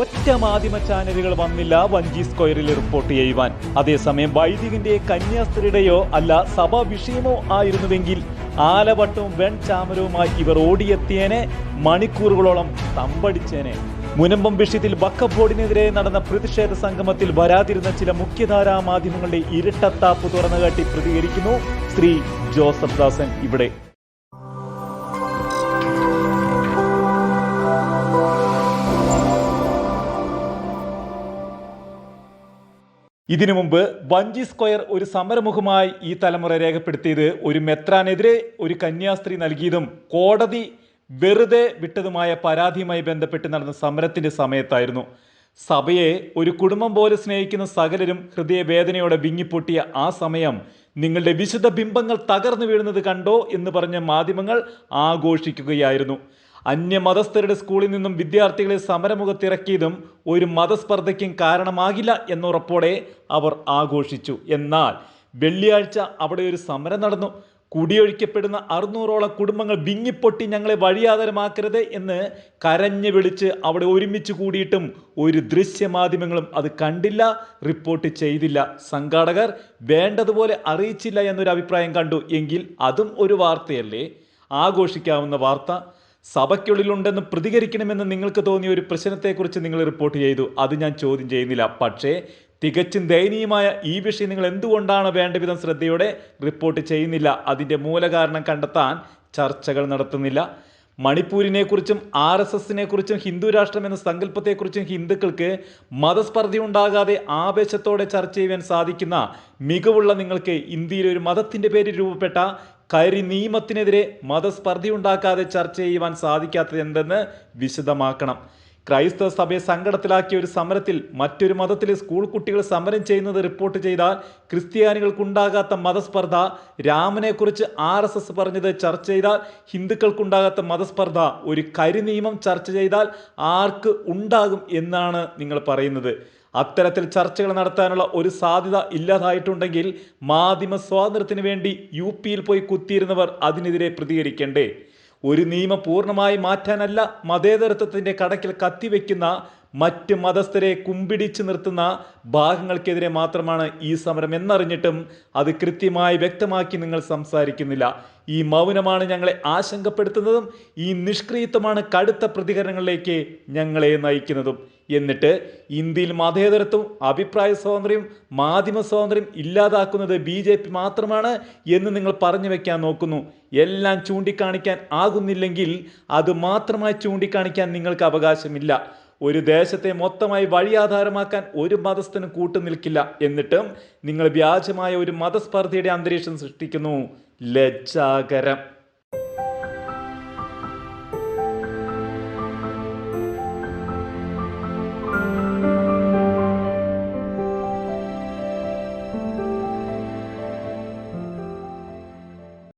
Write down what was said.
ഒറ്റ മാധ്യമ ചാനലുകൾ വന്നില്ല വഞ്ചി സ്ക്വയറിൽ റിപ്പോർട്ട് ചെയ്യുവാൻ. അതേസമയം വൈദികന്റെ കന്യാസ്ത്രീയുടെയോ അല്ല സഭാ വിഷയമോ ആയിരുന്നുവെങ്കിൽ ആലവട്ടവും വെൺ ചാമരവുമായി ഇവർ ഓടിയെത്തിയേനെ മണിക്കൂറുകളോളം തമ്പടിച്ചേനെ. മുനമ്പം വിഷയത്തിൽ വക്കഫ് ബോർഡിനെതിരെ നടന്ന പ്രതിഷേധ സംഗമത്തിൽ വരാതിരുന്ന ചില മുഖ്യധാരാ മാധ്യമങ്ങളുടെ ഇരട്ടത്താപ്പ് തുറന്നുകാട്ടി പ്രതികരിക്കുന്നു ശ്രീ ജോസഫ് ദാസൻ ഇവിടെ. ഇതിനു മുമ്പ് വഞ്ചി സ്ക്വയർ ഒരു സമരമുഖമായി ഈ തലമുറ രേഖപ്പെടുത്തിയത് ഒരു മെത്രാനെതിരെ ഒരു കന്യാസ്ത്രീ നൽകിയതും കോടതി വെറുതെ വിട്ടതുമായ പരാതിയുമായി ബന്ധപ്പെട്ട് നടന്ന സമരത്തിന്റെ സമയത്തായിരുന്നു. സഭയെ ഒരു കുടുംബം പോലെ സ്നേഹിക്കുന്ന സകലരും ഹൃദയവേദനയോടെ വിങ്ങിപ്പൊട്ടിയ ആ സമയം നിങ്ങളുടെ വിശുദ്ധ ബിംബങ്ങൾ തകർന്നു വീഴുന്നത് കണ്ടോ എന്ന് പറഞ്ഞ മാധ്യമങ്ങൾ ആഘോഷിക്കുകയായിരുന്നു. അന്യമതസ്ഥരുടെ സ്കൂളിൽ നിന്നും വിദ്യാർത്ഥികളെ സമരമുഖത്തിറക്കിയതും ഒരു മതസ്പർദ്ധയ്ക്കും കാരണമാകില്ല എന്നുറപ്പോടെ അവർ ആഘോഷിച്ചു. എന്നാൽ വെള്ളിയാഴ്ച അവിടെ ഒരു സമരം നടന്നു. കുടിയൊഴിക്കപ്പെടുന്ന അറുന്നൂറോളം കുടുംബങ്ങൾ വിങ്ങിപ്പൊട്ടി ഞങ്ങളെ വഴിയാതരമാക്കരുത് എന്ന് കരഞ്ഞു വിളിച്ച് അവിടെ ഒരുമിച്ച് കൂടിയിട്ടും ഒരു ദൃശ്യമാധ്യമങ്ങളും അത് കണ്ടില്ല റിപ്പോർട്ട് ചെയ്തില്ല. സംഘാടകർ വേണ്ടതുപോലെ അറിയിച്ചില്ല എന്നൊരു അഭിപ്രായം കണ്ടു. എങ്കിൽ അതും ഒരു വാർത്തയല്ലേ? ആഘോഷിക്കാവുന്ന വാർത്ത സഭയ്ക്കുള്ളിലുണ്ടെന്ന് പ്രതികരിക്കണമെന്ന് നിങ്ങൾക്ക് തോന്നിയ ഒരു പ്രശ്നത്തെക്കുറിച്ച് നിങ്ങൾ റിപ്പോർട്ട് ചെയ്തു. അത് ഞാൻ ചോദ്യം ചെയ്യുന്നില്ല. പക്ഷേ തികച്ചും ദയനീയമായ ഈ വിഷയം നിങ്ങൾ എന്തുകൊണ്ടാണ് വേണ്ട വിധം ശ്രദ്ധയോടെ റിപ്പോർട്ട് ചെയ്യുന്നില്ല? അതിന്റെ മൂലകാരണം കണ്ടെത്താൻ ചർച്ചകൾ നടത്തുന്നില്ല. മണിപ്പൂരിനെക്കുറിച്ചും ആർ എസ് എസിനെ കുറിച്ചും ഹിന്ദു രാഷ്ട്രം എന്ന സങ്കല്പത്തെക്കുറിച്ചും ഹിന്ദുക്കൾക്ക് മതസ്പർദ്ധയുണ്ടാകാതെ ആവേശത്തോടെ ചർച്ച ചെയ്യാൻ സാധിക്കുന്ന മികവുള്ള നിങ്ങൾക്ക് ഇന്ത്യയിലെ ഒരു മതത്തിന്റെ പേരിൽ രൂപപ്പെട്ട കരി നിയമത്തിനെതിരെ മതസ്പർദ്ധയുണ്ടാക്കാതെ ചർച്ച ചെയ്യുവാൻ സാധിക്കാത്തത് എന്തെന്ന് വിശദമാക്കണം. ക്രൈസ്തവ സഭയെ സങ്കടത്തിലാക്കിയ ഒരു സമരത്തിൽ മറ്റൊരു മതത്തിലെ സ്കൂൾ കുട്ടികൾ സമരം ചെയ്യുന്നത് റിപ്പോർട്ട് ചെയ്താൽ ക്രിസ്ത്യാനികൾക്കുണ്ടാകാത്ത മതസ്പർദ്ധ രാമനെക്കുറിച്ച് ആർ എസ് എസ് പറഞ്ഞത് ചർച്ച ചെയ്താൽ ഹിന്ദുക്കൾക്കുണ്ടാകാത്ത മതസ്പർദ്ധ ഒരു കരി നിയമം ചർച്ച ചെയ്താൽ ആർക്ക് ഉണ്ടാകും എന്നാണ് നിങ്ങൾ പറയുന്നത്. അത്തരത്തിൽ ചർച്ചകൾ നടത്താനുള്ള ഒരു സാധ്യത ഇല്ലാതായിട്ടുണ്ടെങ്കിൽ മാധ്യമ സ്വാതന്ത്ര്യത്തിന് വേണ്ടി യു പിയിൽ പോയി കുത്തിയിരുന്നവർ അതിനെതിരെ പ്രതികരിക്കണ്ടേ? ഒരു നിയമം പൂർണമായി മാറ്റാനല്ല മതേതരത്വത്തിന്റെ കടക്കിൽ കത്തിവെക്കുന്ന മറ്റ് മതസ്ഥരെ കുമ്പിടിച്ച് നിർത്തുന്ന ഭാഗങ്ങൾക്കെതിരെ മാത്രമാണ് ഈ സമരം എന്നറിഞ്ഞിട്ടും അത് കൃത്യമായി വ്യക്തമാക്കി നിങ്ങൾ സംസാരിക്കുന്നില്ല. ഈ മൗനമാണ് ഞങ്ങളെ ആശങ്കപ്പെടുത്തുന്നതും ഈ നിഷ്ക്രിയത്വമാണ് കടുത്ത പ്രതികരണങ്ങളിലേക്ക് ഞങ്ങളെ നയിക്കുന്നതും. എന്നിട്ട് ഇന്ത്യയിൽ മതേതരത്വം അഭിപ്രായ സ്വാതന്ത്ര്യം മാധ്യമ സ്വാതന്ത്ര്യം ഇല്ലാതാക്കുന്നത് ബി ജെ പി മാത്രമാണ് എന്ന് നിങ്ങൾ പറഞ്ഞു വെക്കാൻ നോക്കുന്നു. എല്ലാം ചൂണ്ടിക്കാണിക്കാൻ ആകുന്നില്ലെങ്കിൽ അത് മാത്രമായി ചൂണ്ടിക്കാണിക്കാൻ നിങ്ങൾക്ക് അവകാശമില്ല. ഒരു ദേശത്തെ മൊത്തമായി വഴിയാധാരമാക്കാൻ ഒരു മതസ്ഥനും കൂട്ടുനിൽക്കില്ല എന്നിട്ടും നിങ്ങൾ വ്യാജമായ ഒരു മതസ്പർദ്ധയുടെ അന്തരീക്ഷം സൃഷ്ടിക്കുന്നു. ലജ്ജാകരം.